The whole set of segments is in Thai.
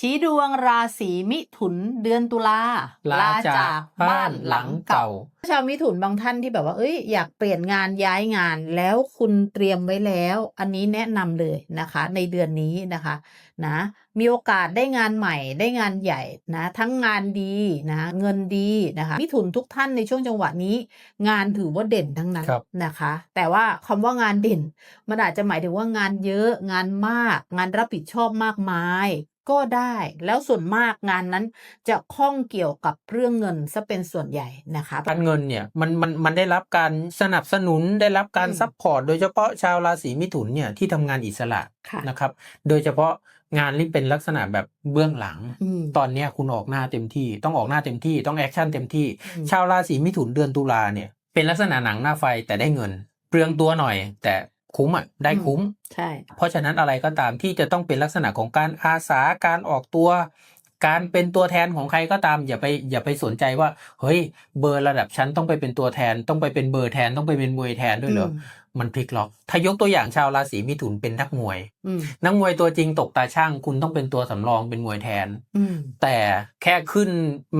ชี้ดวงราศีมิถุนเดือนตุลาลาจากบ้านหลังเก่า ชาวมิถุนบางท่านที่แบบว่า เอ้ยอยากเปลี่ยนงานย้ายงานแล้วคุณเตรียมไว้แล้ว อันนี้แนะนำเลยนะคะ ในเดือนนี้นะคะนะ มีโอกาสได้งานใหม่ได้งานใหญ่นะ ทั้งงานดีนะเงินดีนะคะ มิถุนทุกท่านในช่วงจังหวะนี้ งานถือว่าเด่นทั้งนั้นครับนะคะ แต่ว่าคำว่างานเด่น มันอาจจะหมายถึงว่างานเยอะงานมาก งานรับผิดชอบมากมาย ก็ได้แล้วส่วนมากงานนั้นจะข้องเกี่ยวกับเรื่องเงินซะเป็นส่วนใหญ่นะคะการเงินเนี่ยมันมันมันได้รับการสนับสนุนได้รับการอืมซัพพอร์ตโดยเฉพาะชาวราศีมิถุนเนี่ยที่ทำงานอิสระค่ะนะครับ โดยเฉพาะงานที่เป็นลักษณะแบบเบื้องหลังอืมตอนเนี้ยคุณออกหน้าเต็มที่ ต้องออกหน้าเต็มที่ต้องแอคชั่นเต็มที่อืมชาวราศีมิถุนเดือนตุลาเนี่ยเป็นลักษณะหนังหน้าไฟแต่ได้เงินเปลืองตัวหน่อย แต่ คุ้มอะได้คุ้มใช่ เพราะฉะนั้นอะไรก็ตามที่จะต้องเป็นลักษณะของการอาสาการออกตัว การเป็นตัวแทนของใครก็ตาม อย่าไปอย่าไปสนใจว่า เฮ้ย เบอร์ระดับชั้นต้องไปเป็นตัวแทน ต้องไปเป็นเบอร์แทนต้องไปเป็นมวยแทนด้วยเหรออมันพลิกล็อก ถ้ายกตัวอย่างชาวราศีมิถุนเป็นนักมวยอืมนักมวยตัวจริงตกตาช่าง คุณต้องเป็นตัวสำรองเป็นมวยแทนอืมแต่แค่ขึ้น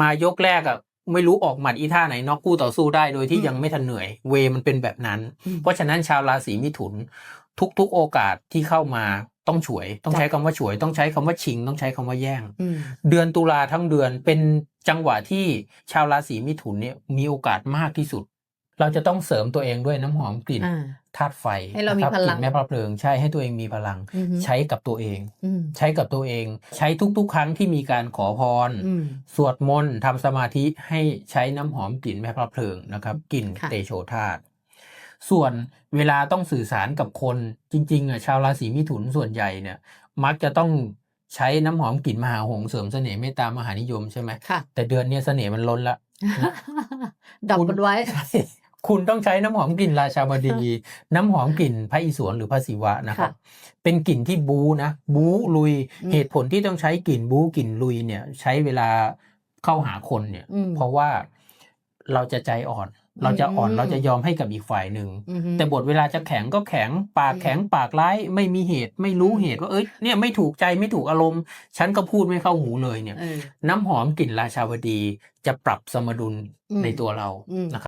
มายกแรกอะ ไม่รู้ออกหมัดอีท่าไหนน็อกคู่ต่อสู้ได้โดยที่อืมยังไม่ทันเหนื่อย เวมันเป็นแบบนั้นอืมเพราะฉะนั้นชาวราศีมิถุน ทุกๆโอกาสที่เข้ามาต้องฉวย ต้องจ้ะใช้คำว่าฉวย ต้องใช้คำว่าชิง ต้องใช้คำว่าแย่งอืมเดือนตุลาทั้งเดือนเป็นจังหวะที่ชาวราศีมิถุนเนี่ยมีโอกาสมากที่สุด เราจะต้องเสริมตัวเองด้วยน้ำหอมกลิ่นอ่าธาตุไฟให้เรามีนะคบพลังกลิ่นแม่พระเพลิงใช่ให้ตัวเองมีพลังอืมใช้กับตัวเองอืมใช้กับตัวเอง ใช้ทุกๆ ครั้งที่มีการขอพรอืมสวดมนต์ทำสมาธิให้ใช้น้ำหอมกลิ่นแม่พระเพลิงนะครับกลิ่นค่ะเตโชธาตุส่วนเวลาต้องสื่อสารกับคนจริงๆอะชาวราศีมิถุนส่วนใหญ่เนี่ย มักจะต้องใช้น้ำหอมกลิ่นมหาหงส์เสริมเสน่ห์เมตตามหานิยมใช่ไหมค่ะแต่เดือนเนี้ยเสน่ห์มันล้นละดับมันไว้ใช่ คุณต้องใช้น้ำหอมกลิ่นราชาบดี น้ำหอมกลิ่นพระอิศวรหรือพระศิวะนะครับค่ะเป็นกลิ่นที่บูนะ บูลุยอืมเหตุผลที่ต้องใช้กลิ่นบูกลิ่นลุยเนี่ย ใช้เวลาเข้าหาคนเนี่ยอืมเพราะว่าเราจะใจอ่อน เราจะอ่อนอืมเราจะยอมให้กับอีกฝ่ายหนึ่งอืมแต่บทเวลาจะแข็งก็แข็ง ปากอืมแข็งปากร้ายไม่มีเหตุไม่รู้อืมเหตุว่าเอ้ยเนี่ยไม่ถูกใจไม่ถูกอารมณ์ ฉันก็พูดไม่เข้าหูเลยเนี่ยเออน้ำหอมกลิ่นราชาวดีจะปรับสมดุลอืมในตัวเราอืมนะครับ